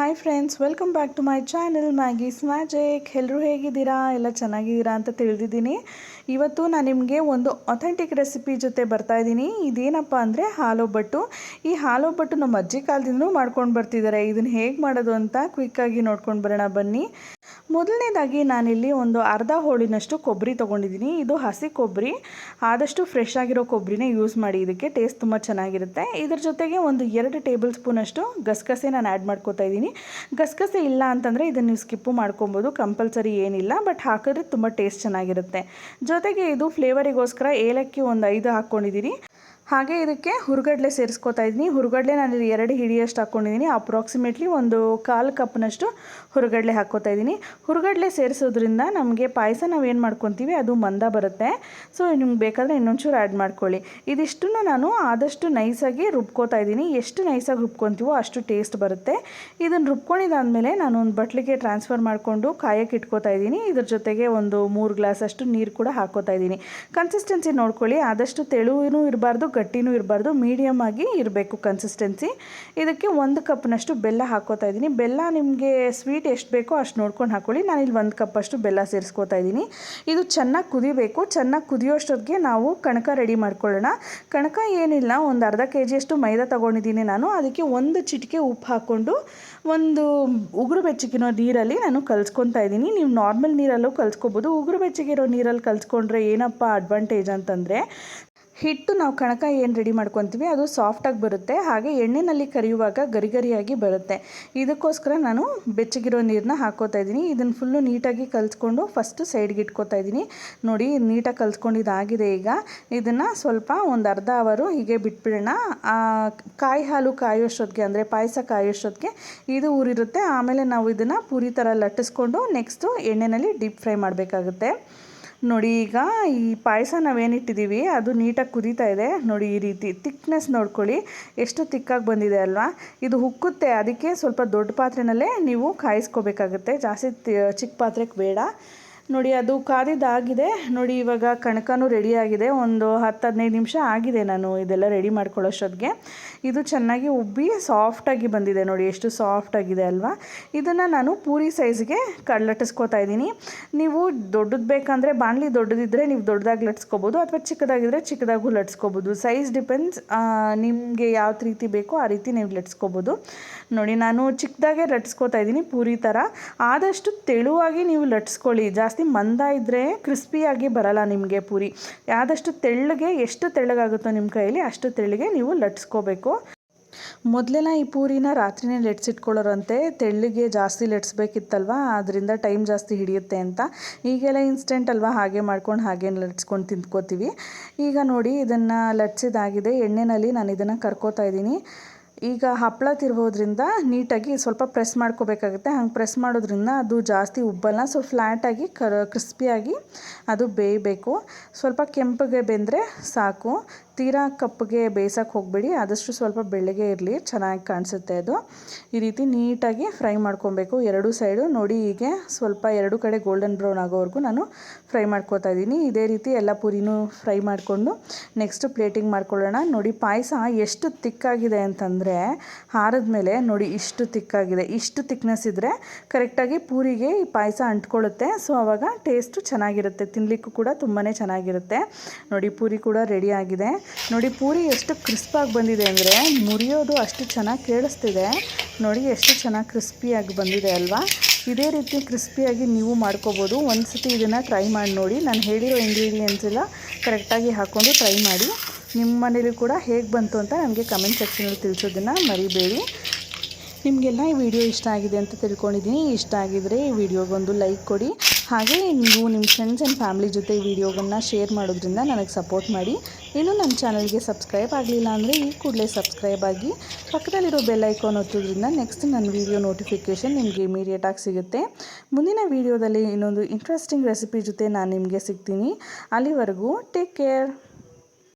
Hi friends welcome back to my channel Maggie's magic ಎಲ್ಲರೂ ಹೇಗಿದ್ದೀರಾ? ಎಲ್ಲ ಚೆನ್ನಾಗಿದ್ದೀರಾ ಅಂತ ತಿಳಿದಿದ್ದೀನಿ. ಇವತ್ತು ನಾನು ನಿಮಗೆ ಒಂದು ಅಥೆಂಟಿಕ್ ರೆಸಿಪಿ ಜೊತೆ ಬರ್ತಾ ಇದ್ದೀನಿ. ಇದೇನಪ್ಪ ಅಂದರೆ ಹಾಲೊಬ್ಬಟ್ಟು ಈ ಹಾಲೊಬ್ಬಟ್ಟು ನಮ್ಮ ಅಜ್ಜಿ ಕಾಲದಿಂದಲೂ ಮಾಡ್ಕೊಂಡು ಬರ್ತಿದ್ದಾರೆ. ಇದನ್ನು ಹೇಗೆ ಮಾಡೋದು ಅಂತ ಕ್ವಿಕ್ಕಾಗಿ ನೋಡ್ಕೊಂಡು ಬರೋಣ ಬನ್ನಿ. ಮೊದಲನೇದಾಗಿ ನಾನಿಲ್ಲಿ ಒಂದು ಅರ್ಧ ಹೋಳಿನಷ್ಟು ಕೊಬ್ಬರಿ ತೊಗೊಂಡಿದ್ದೀನಿ. ಇದು ಹಸಿ ಕೊಬ್ಬರಿ. ಆದಷ್ಟು ಫ್ರೆಶ್ ಆಗಿರೋ ಕೊಬ್ಬರಿನೇ ಯೂಸ್ ಮಾಡಿ ಇದಕ್ಕೆ. ಟೇಸ್ಟ್ ತುಂಬ ಚೆನ್ನಾಗಿರುತ್ತೆ. ಇದ್ರ ಜೊತೆಗೆ ಒಂದು ಎರಡು ಟೇಬಲ್ ಸ್ಪೂನಷ್ಟು ಗಸಗಸೆ ನಾನು ಆ್ಯಡ್ ಮಾಡ್ಕೋತಾ ಇದ್ದೀನಿ. ಗಸಗಸೆ ಇಲ್ಲ ಅಂತಂದರೆ ಇದನ್ನು ನೀವು ಸ್ಕಿಪ್ಪು ಮಾಡ್ಕೊಬೋದು. ಕಂಪಲ್ಸರಿ ಏನಿಲ್ಲ. ಬಟ್ ಹಾಕಿದ್ರೆ ತುಂಬ ಟೇಸ್ಟ್ ಚೆನ್ನಾಗಿರುತ್ತೆ. ಜೊತೆಗೆ ಇದು ಫ್ಲೇವರಿಗೋಸ್ಕರ ಏಲಕ್ಕಿ ಒಂದು ಐದು ಹಾಕ್ಕೊಂಡಿದ್ದೀನಿ ಹಾಗೆ ಇದಕ್ಕೆ ಹುರುಗಡ್ಲೆ ಸೇರಿಸ್ಕೊತಾ ಇದ್ದೀನಿ. ಹುರುಗಡ್ಲೆ ನಾನು ಎರಡು ಹಿಡಿಯಷ್ಟು ಹಾಕ್ಕೊಂಡಿದ್ದೀನಿ. ಅಪ್ರಾಕ್ಸಿಮೇಟ್ಲಿ ಒಂದು ಕಾಲು ಕಪ್ನಷ್ಟು ಹುರುಗಡ್ಲೆ ಹಾಕ್ಕೋತಾ ಇದ್ದೀನಿ. ಹುರುಗಡ್ಲೆ ಸೇರಿಸೋದ್ರಿಂದ ನಮಗೆ ಪಾಯಸ ನಾವು ಏನು ಮಾಡ್ಕೊತೀವಿ, ಅದು ಮಂದ ಬರುತ್ತೆ. ಸೊ ನಿಮ್ಗೆ ಬೇಕಾದರೆ ಇನ್ನೊಂಚೂರು ಆ್ಯಡ್ ಮಾಡ್ಕೊಳ್ಳಿ. ಇದಿಷ್ಟನ್ನು ನಾನು ಆದಷ್ಟು ನೈಸಾಗಿ ರುಬ್ಕೋತಾ ಇದ್ದೀನಿ. ಎಷ್ಟು ನೈಸಾಗಿ ರುಬ್ಕೊತೀವೋ ಅಷ್ಟು ಟೇಸ್ಟ್ ಬರುತ್ತೆ. ಇದನ್ನು ರುಬ್ಕೊಂಡಿದ್ದಾದಮೇಲೆ ನಾನು ಒಂದು ಬಟ್ಲಿಗೆ ಟ್ರಾನ್ಸ್ಫರ್ ಮಾಡಿಕೊಂಡು ಕಾಯಕ್ಕೆ ಇಟ್ಕೋತಾ ಇದ್ದೀನಿ. ಇದ್ರ ಜೊತೆಗೆ ಒಂದು ಮೂರು ಗ್ಲಾಸ್ ಅಷ್ಟು ನೀರು ಕೂಡ ಹಾಕೋತಾ ಇದ್ದೀನಿ. ಕನ್ಸಿಸ್ಟೆನ್ಸಿ ನೋಡ್ಕೊಳ್ಳಿ. ಆದಷ್ಟು ತೆಳುವೂ ಇರಬಾರ್ದು ಗಟ್ಟಿನೂ ಇರಬಾರ್ದು ಮೀಡಿಯಮ್ ಆಗಿ ಇರಬೇಕು ಕನ್ಸಿಸ್ಟೆನ್ಸಿ ಇದಕ್ಕೆ ಒಂದು ಕಪ್ನಷ್ಟು ಬೆಲ್ಲ ಹಾಕೋತಾ ಇದ್ದೀನಿ. ಬೆಲ್ಲ ನಿಮಗೆ ಸ್ವೀಟ್ ಎಷ್ಟು ಬೇಕೋ ಅಷ್ಟು ನೋಡ್ಕೊಂಡು ಹಾಕ್ಕೊಳ್ಳಿ ಇಲ್ಲಿ ಒಂದು ಕಪ್ಪಷ್ಟು ಬೆಲ್ಲ ಸೇರಿಸ್ಕೋತಾ ಇದ್ದೀನಿ. ಇದು ಚೆನ್ನಾಗಿ ಕುದಿಬೇಕು. ಚೆನ್ನಾಗಿ ಕುದಿಯೋಷ್ಟೊತ್ತಿಗೆ ನಾವು ಕಣಕ ರೆಡಿ ಮಾಡ್ಕೊಳ್ಳೋಣ. ಕಣಕ ಏನಿಲ್ಲ, ಒಂದು ಅರ್ಧ ಕೆ ಜಿಯಷ್ಟು ಮೈದಾ ತೊಗೊಂಡಿದ್ದೀನಿ ನಾನು. ಅದಕ್ಕೆ ಒಂದು ಚಿಟಿಕೆ ಉಪ್ಪು ಹಾಕ್ಕೊಂಡು ಒಂದು ಉಗುರು ಬೆಚ್ಚಗಿರೋ ನೀರಲ್ಲಿ ನಾನು ಕಲ್ಸ್ಕೊತಾ ಇದ್ದೀನಿ. ನೀವು ನಾರ್ಮಲ್ ನೀರಲ್ಲೂ ಕಲ್ಸ್ಕೊಬೋದು. ಉಗುರು ಬೆಚ್ಚಗಿರೋ ನೀರಲ್ಲಿ ಕಲ್ಸ್ಕೊಂಡ್ರೆ ಏನಪ್ಪ ಅಡ್ವಾಂಟೇಜ್ ಅಂತಂದರೆ ಹಿಟ್ಟು ನಾವು ಕಣಕ ಏನು ರೆಡಿ ಮಾಡ್ಕೊತೀವಿ, ಅದು ಸಾಫ್ಟಾಗಿ ಬರುತ್ತೆ. ಹಾಗೆ ಎಣ್ಣೆಯಲ್ಲಿ ಕರಿಯುವಾಗ ಗರಿಗರಿಯಾಗಿ ಬರುತ್ತೆ. ಇದಕ್ಕೋಸ್ಕರ ನಾನು ಬೆಚ್ಚಗಿರೋ ನೀರನ್ನ ಹಾಕೋತಾ ಇದ್ದೀನಿ. ಇದನ್ನು ಫುಲ್ಲು ನೀಟಾಗಿ ಕಲಿಸ್ಕೊಂಡು ಫಸ್ಟು ಸೈಡ್ಗೆ ಇಟ್ಕೋತಾ ಇದ್ದೀನಿ. ನೋಡಿ, ನೀಟಾಗಿ ಕಲಿಸ್ಕೊಂಡಿದ್ದಾಗಿದೆ ಈಗ. ಇದನ್ನು ಸ್ವಲ್ಪ ಒಂದು ಅರ್ಧ ಅವರು ಹೀಗೆ ಬಿಟ್ಬಿಡೋಣ. ಕಾಯಿ ಹಾಲು ಕಾಯೋಷ್ಟೊತ್ತಿಗೆ ಅಂದರೆ ಪಾಯಸ ಕಾಯೋಷ್ಟೊತ್ತಿಗೆ ಇದು ಊರಿರುತ್ತೆ. ಆಮೇಲೆ ನಾವು ಇದನ್ನು ಪೂರಿ ಥರ ಲಟ್ಟಿಸ್ಕೊಂಡು ನೆಕ್ಸ್ಟು ಎಣ್ಣೆಯಲ್ಲಿ ಡೀಪ್ ಫ್ರೈ ಮಾಡಬೇಕಾಗುತ್ತೆ. ನೋಡಿ, ಈಗ ಈ ಪಾಯಸ ನಾವೇನಿಟ್ಟಿದ್ದೀವಿ, ಅದು ನೀಟಾಗಿ ಕುದೀತಾ ಇದೆ. ನೋಡಿ, ಈ ರೀತಿ ತಿಕ್ನೆಸ್ ನೋಡ್ಕೊಳ್ಳಿ. ಎಷ್ಟು ತಿಕ್ಕಾಗಿ ಬಂದಿದೆ ಅಲ್ವಾ? ಇದು ಹುಕ್ಕುತ್ತೆ ಅದಕ್ಕೆ ಸ್ವಲ್ಪ ದೊಡ್ಡ ಪಾತ್ರೆನಲ್ಲೇ ನೀವು ಕಾಯಿಸ್ಕೋಬೇಕಾಗುತ್ತೆ. ಜಾಸ್ತಿ ಚಿಕ್ಕ ಪಾತ್ರೆಗೆ ಬೇಡ. ನೋಡಿ, ಅದು ಕಾದಿದ್ದಾಗಿದೆ. ನೋಡಿ, ಇವಾಗ ಕಣಕನೂ ರೆಡಿಯಾಗಿದೆ. ಒಂದು ಹತ್ತು, ಹದಿನೈದು ನಿಮಿಷ ಆಗಿದೆ ನಾನು ಇದೆಲ್ಲ ರೆಡಿ ಮಾಡ್ಕೊಳ್ಳೋಷ್ಟೊತ್ತಿಗೆ. ಇದು ಚೆನ್ನಾಗಿ ಉಬ್ಬಿ ಸಾಫ್ಟಾಗಿ ಬಂದಿದೆ ನೋಡಿ, ಎಷ್ಟು ಸಾಫ್ಟಾಗಿದೆ ಅಲ್ವಾ? ಇದನ್ನು ನಾನು ಪೂರಿ ಸೈಜ್ಗೆ ಕಡ್ಲಟ್ಟಿಸ್ಕೋತಾ ಇದ್ದೀನಿ. ನೀವು ದೊಡ್ಡದು ಬೇಕಂದರೆ, ಬಾಣಲಿ ದೊಡ್ಡದಿದ್ದರೆ ನೀವು ದೊಡ್ಡದಾಗಿ ಲಟ್ಸ್ಕೋಬೋದು ಅಥವಾ ಚಿಕ್ಕದಾಗಿದ್ದರೆ ಚಿಕ್ಕದಾಗೂ ಲಟ್ಸ್ಕೋಬೋದು ಸೈಜ್ ಡಿಪೆಂಡ್ಸ್ ನಿಮಗೆ ಯಾವ ರೀತಿ ಬೇಕೋ ಆ ರೀತಿ ನೀವು ಲಟ್ಸ್ಕೋಬೋದು ನೋಡಿ, ನಾನು ಚಿಕ್ಕದಾಗೆ ಲಟ್ಸ್ಕೋತಾ ಇದ್ದೀನಿ ಪೂರಿ ಥರ. ಆದಷ್ಟು ತೆಳುವಾಗಿ ನೀವು ಲಟ್ಸ್ಕೊಳ್ಳಿ ಜಾಸ್ತಿ ಜಾಸ್ತಿ ಮಂದ ಇದ್ದರೆ ಕ್ರಿಸ್ಪಿಯಾಗಿ ಬರಲ್ಲ ನಿಮಗೆ ಪೂರಿ. ಆದಷ್ಟು ತೆಳ್ಳಗೆ, ಎಷ್ಟು ತೆಳ್ಳಗಾಗುತ್ತೋ ನಿಮ್ಮ ಕೈಯಲ್ಲಿ ಅಷ್ಟು ತೆಳ್ಳಗೆ ನೀವು ಲಟ್ಸ್ಕೋಬೇಕು. ಮೊದಲೆಲ್ಲ ಈ ಪೂರಿನ ರಾತ್ರಿನೇ ಲಟ್ಸಿಟ್ಕೊಳ್ಳೋರಂತೆ ತೆಳ್ಳಿಗೆ ಜಾಸ್ತಿ ಲಟ್ಸ್ಬೇಕಿತ್ತಲ್ವ? ಅದರಿಂದ ಟೈಮ್ ಜಾಸ್ತಿ ಹಿಡಿಯುತ್ತೆ ಅಂತ. ಈಗೆಲ್ಲ ಇನ್ಸ್ಟೆಂಟ್ ಅಲ್ವಾ? ಹಾಗೆ ಮಾಡ್ಕೊಂಡು ಹಾಗೆ ಲಟ್ಸ್ಕೊಂಡು ತಿಂದ್ಕೋತೀವಿ. ಈಗ ನೋಡಿ, ಇದನ್ನು ಲಟ್ಸಿದಾಗಿದೆ. ಎಣ್ಣೆಯಲ್ಲಿ ನಾನು ಇದನ್ನು ಕರ್ಕೋತಾ ಇದ್ದೀನಿ. ಈಗ ಹಪ್ಪಳ ತಿರ್ಬೋದ್ರಿಂದ ನೀಟಾಗಿ ಸ್ವಲ್ಪ ಪ್ರೆಸ್ ಮಾಡ್ಕೋಬೇಕಾಗುತ್ತೆ. ಹಂಗೆ ಪ್ರೆಸ್ ಮಾಡೋದ್ರಿಂದ ಅದು ಜಾಸ್ತಿ ಉಬ್ಬಲ್ಲ. ಸೊ ಫ್ಲ್ಯಾಟಾಗಿ ಕರ್ ಕ್ರಿಸ್ಪಿಯಾಗಿ ಅದು ಬೇಯಬೇಕು. ಸ್ವಲ್ಪ ಕೆಂಪಗೆ ಬೆಂದರೆ ಸಾಕು. ತೀರಾ ಕಪ್ಗೆ ಬೇಯಿಸೋಕೆ ಹೋಗಬೇಡಿ, ಆದಷ್ಟು ಸ್ವಲ್ಪ ಬೆಳ್ಳಗೆ ಇರಲಿ, ಚೆನ್ನಾಗಿ ಕಾಣಿಸುತ್ತೆ ಅದು. ಈ ರೀತಿ ನೀಟಾಗಿ ಫ್ರೈ ಮಾಡ್ಕೊಬೇಕು. ಎರಡು ಸೈಡು ನೋಡಿ ಹೀಗೆ ಸ್ವಲ್ಪ ಎರಡು ಕಡೆ ಗೋಲ್ಡನ್ ಬ್ರೌನ್ ಆಗೋವರೆಗೂ ನಾನು ಫ್ರೈ ಮಾಡ್ಕೋತಾ ಇದ್ದೀನಿ. ಇದೇ ರೀತಿ ಎಲ್ಲ ಪೂರಿನೂ ಫ್ರೈ ಮಾಡಿಕೊಂಡು ನೆಕ್ಸ್ಟ್ ಪ್ಲೇಟಿಂಗ್ ಮಾಡ್ಕೊಳ್ಳೋಣ. ನೋಡಿ ಪಾಯಸ ಎಷ್ಟು ತಿಕ್ಕಾಗಿದೆ ಅಂತಂದರೆ ಹಾರದ ಮೇಲೆ ನೋಡಿ ಇಷ್ಟು ತಿಕ್ಕಾಗಿದೆ. ಇಷ್ಟು ತಿಕ್ನೆಸ್ ಇದ್ದರೆ ಕರೆಕ್ಟಾಗಿ ಪೂರಿಗೆ ಈ ಪಾಯಸ ಅಂಟ್ಕೊಳ್ಳುತ್ತೆ. ಸೊ, ಆವಾಗ ಟೇಸ್ಟು ಚೆನ್ನಾಗಿರುತ್ತೆ. ತಿನ್ನಲಿಕ್ಕೂ ಕೂಡ ತುಂಬಾ ಚೆನ್ನಾಗಿರುತ್ತೆ. ನೋಡಿ ಪೂರಿ ಕೂಡ ರೆಡಿ ಆಗಿದೆ. ನೋಡಿ, ಪೂರಿ ಎಷ್ಟು ಕ್ರಿಸ್ಪಾಗಿ ಬಂದಿದೆ ಅಂದರೆ ಮುರಿಯೋದು ಅಷ್ಟು ಚೆನ್ನಾಗಿ ಕೇಳಿಸ್ತಿದೆ. ನೋಡಿ, ಎಷ್ಟು ಚೆನ್ನಾಗಿ ಕ್ರಿಸ್ಪಿಯಾಗಿ ಬಂದಿದೆ ಅಲ್ವಾ? ಇದೇ ರೀತಿ ಕ್ರಿಸ್ಪಿಯಾಗಿ ನೀವು ಮಾಡ್ಕೋಬೋದು. ಒಂದು ಸತಿ ಇದನ್ನು ಟ್ರೈ ಮಾಡಿ ನೋಡಿ. ನಾನು ಹೇಳಿರೋ ಇಂಗ್ರೀಡಿಯೆಂಟ್ಸ್ ಎಲ್ಲ ಕರೆಕ್ಟಾಗಿ ಹಾಕ್ಕೊಂಡು ಟ್ರೈ ಮಾಡಿ. ನಿಮ್ಮ ಮನೇಲಿ ಕೂಡ ಹೇಗೆ ಬಂತು ಅಂತ ನನಗೆ ಕಮೆಂಟ್ ಸೆಕ್ಷನಲ್ಲಿ ತಿಳಿಸೋದನ್ನು ಮರಿಬೇಡಿ. ನಿಮಗೆಲ್ಲ ಈ ವಿಡಿಯೋ ಇಷ್ಟ ಆಗಿದೆ ಅಂತ ತಿಳ್ಕೊಂಡಿದ್ದೀನಿ. ಇಷ್ಟ ಆಗಿದ್ರೆ ಈ ವಿಡಿಯೋಗೊಂದು ಲೈಕ್ ಕೊಡಿ. ಹಾಗೆ ನೀವು ನಿಮ್ಮ ಫ್ರೆಂಡ್ಸ್ ಆ್ಯಂಡ್ ಫ್ಯಾಮಿಲಿ ಜೊತೆ ಈ ವಿಡಿಯೋಗಳನ್ನ ಶೇರ್ ಮಾಡೋದ್ರಿಂದ ನನಗೆ ಸಪೋರ್ಟ್ ಮಾಡಿ. ಇನ್ನೂ ನನ್ನ ಚಾನಲ್ಗೆ ಸಬ್ಸ್ಕ್ರೈಬ್ ಆಗಲಿಲ್ಲ ಅಂದರೆ ಈ ಕೂಡಲೇ ಸಬ್ಸ್ಕ್ರೈಬ್ ಆಗಿ ಪಕ್ಕದಲ್ಲಿರೋ ಬೆಲ್ ಐಕಾನ್ ಒತ್ತೋದ್ರಿಂದ ನೆಕ್ಸ್ಟ್ ನನ್ನ ವಿಡಿಯೋ ನೋಟಿಫಿಕೇಷನ್ ನಿಮಗೆ ಇಮಿಡಿಯೇಟಾಗಿ ಸಿಗುತ್ತೆ. ಮುಂದಿನ ವೀಡಿಯೋದಲ್ಲಿ ಇನ್ನೊಂದು ಇಂಟ್ರೆಸ್ಟಿಂಗ್ ರೆಸಿಪಿ ಜೊತೆ ನಾನು ನಿಮಗೆ ಸಿಗ್ತೀನಿ. ಅಲ್ಲಿವರೆಗೂ ಟೇಕ್ ಕೇರ್